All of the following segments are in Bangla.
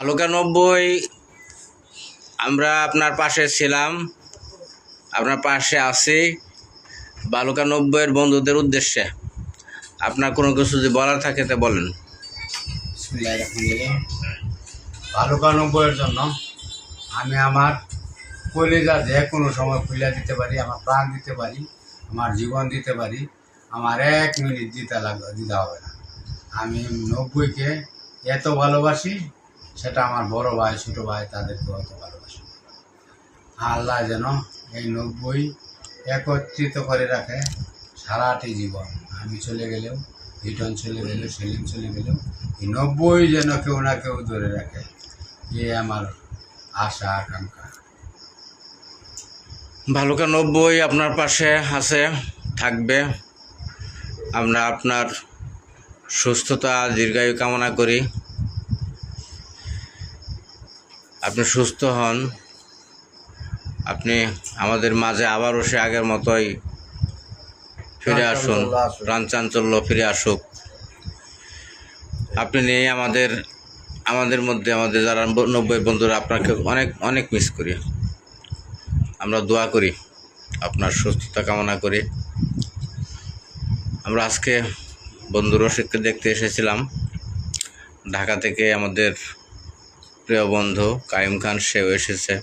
আলোকা নব্বই আমরা আপনার পাশে ছিলাম, আপনার পাশে আছি বালুকা নব্বইয়ের বন্ধুদের উদ্দেশ্যে। আপনার কোনো কিছু যদি বলার থাকে তা বলেন। ভালুকানব্বইয়ের জন্য আমি আমার কলিজা যে কোনো সময় খুলে দিতে পারি, আমার প্রাণ দিতে পারি, আমার জীবন দিতে পারি, আমার এক মিনিট দিতে লাগবে দিতে হবে না। আমি নব্বইকে এত ভালোবাসি সেটা আমার বড় ভাই, ছোট ভাই তাদেরকে অত ভালোবাসি আল্লাহ যেন এই নব্বই একত্রিত করে রাখে সারাটি জীবন। আমি চলে গেলেও রিটন চলে গেলেও, সেলিম চলে গেলেও, এই নব্বই যেন কেউ না কেউ ধরে রাখে, এ আমার আশা, আকাঙ্ক্ষা। বালুকা নব্বই আপনার পাশে আছে, থাকবে। আমরা আপনার সুস্থতা, দীর্ঘায়ু কামনা করি। আপনি সুস্থ হন। আপনি আমাদের মাঝে আবারও সে আগের মতোই ফিরে আসুন। আসুক। প্রাণচাঞ্চল্য ফিরে আসুক। আপনি নিয়ে আমাদের আমাদের মধ্যে আমাদের যারা নব্বই বন্ধুরা আপনাকে অনেক অনেক মিস করি। আমরা দোয়া করি আপনার সুস্থতা কামনা করি। আমরা আজকে বন্ধু রশিদকে দেখতে এসেছিলাম। ঢাকা থেকে আমাদের প্রিয় বন্ধু, কাইম খান সেও এসেছে।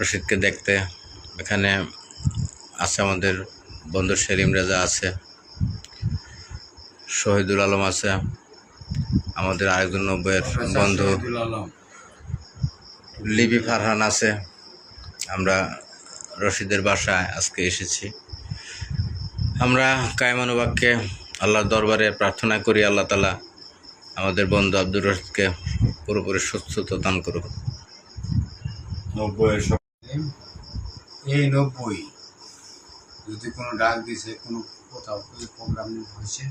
রশিদকে দেখতে। এখানে আছে আমাদের বন্ধু সেলিম রেজা আছে। শহীদুল আলম আছে। আমাদের আরেকজন নব্বইয়ের বন্ধু। লিবি ফারহান আছে। আমরা রশিদের বাসায় আজকে এসেছি। আমরা কায়মানুবাগকে আল্লাহর দরবারে প্রার্থনা করি, আল্লাহ তালা আমাদের বন্ধু আব্দুর রশিদকে পুরোপুরি সুস্থতা দান করুক। নব্বইয়ের এই নব্বই, যদি কোনো ডাক দিছে, কোনো কোথাও কোনো প্রোগ্রাম হয়েছে,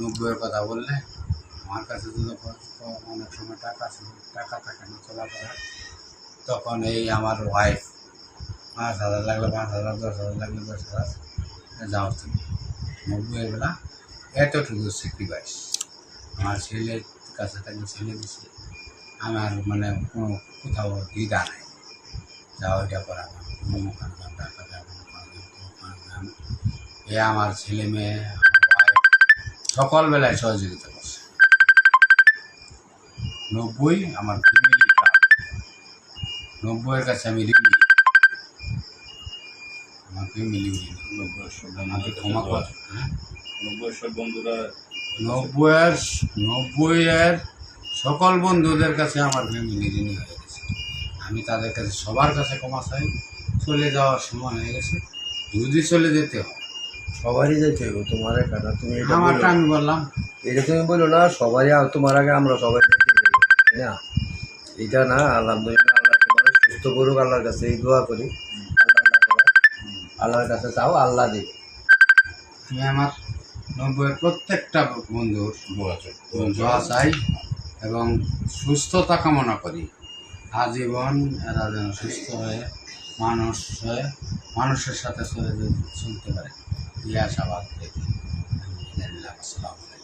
নব্বইয়ের কথা বললে আমার কাছে তো অনেক সময় টাকা টাকা থাকে না, চলাফেরা, তখন এই আমার ওয়াইফ পাঁচ হাজার লাগলে পাঁচ হাজার, দশ হাজার লাগলে দশ হাজার, যাও তুমি। নব্বইয়ের বেলা এতটুকু স্যাক্রিফাইস আমার ছেলের কাছে থাকলে ছেলে দিছে। আমার মানে কোনো কোথাও দ্বিধা নাই। এটা করা মোমো খান টাকা এ আমার ছেলে মেয়ে, আমার wife সকল বেলায় সহযোগিতা করছে। নব্বই আমার নব্বইয়ের কাছে আমি ঋণী। আমার ফ্যামিলি নব্বইয়ের সব ক্ষমা কর। হ্যাঁ? নব্বইয়ের সব বন্ধুরা নব্বইয়ের নব্বইয়ের সকল বন্ধুদের কাছে আমার ফ্যামিলি ঋণী হয়ে গেছে। আমি তাদের কাছে সবার কাছে ক্ষমা চাই। চলে যাওয়ার সময় হয়ে গেছে। যদি চলে যেতে হয়। সবারই যেতে হবে তোমার একা না তুমি এটা আমারটা আমি বললাম। এটা তুমি বলো না সবারই আর তোমার আগে আমরা সবাই না? এটা না আলহামদুলিল্লাহ আল্লাহ তোমার সুস্থ করুক আল্লাহর কাছে এই দোয়া করি। আল্লাহ আল্লাহ আল্লাহর কাছে চাও আল্লাহ দেবে আমি আমার নব্বইয়ের প্রত্যেকটা বন্ধুর দোয়া চাই এবং সুস্থতা কামনা করি। আজীবন এরা যেন সুস্থ হয়ে মানুষ হয়ে মানুষের সাথে চলে চলতে পারে। এই আশাবাদ আসসালামু আলাইকুম।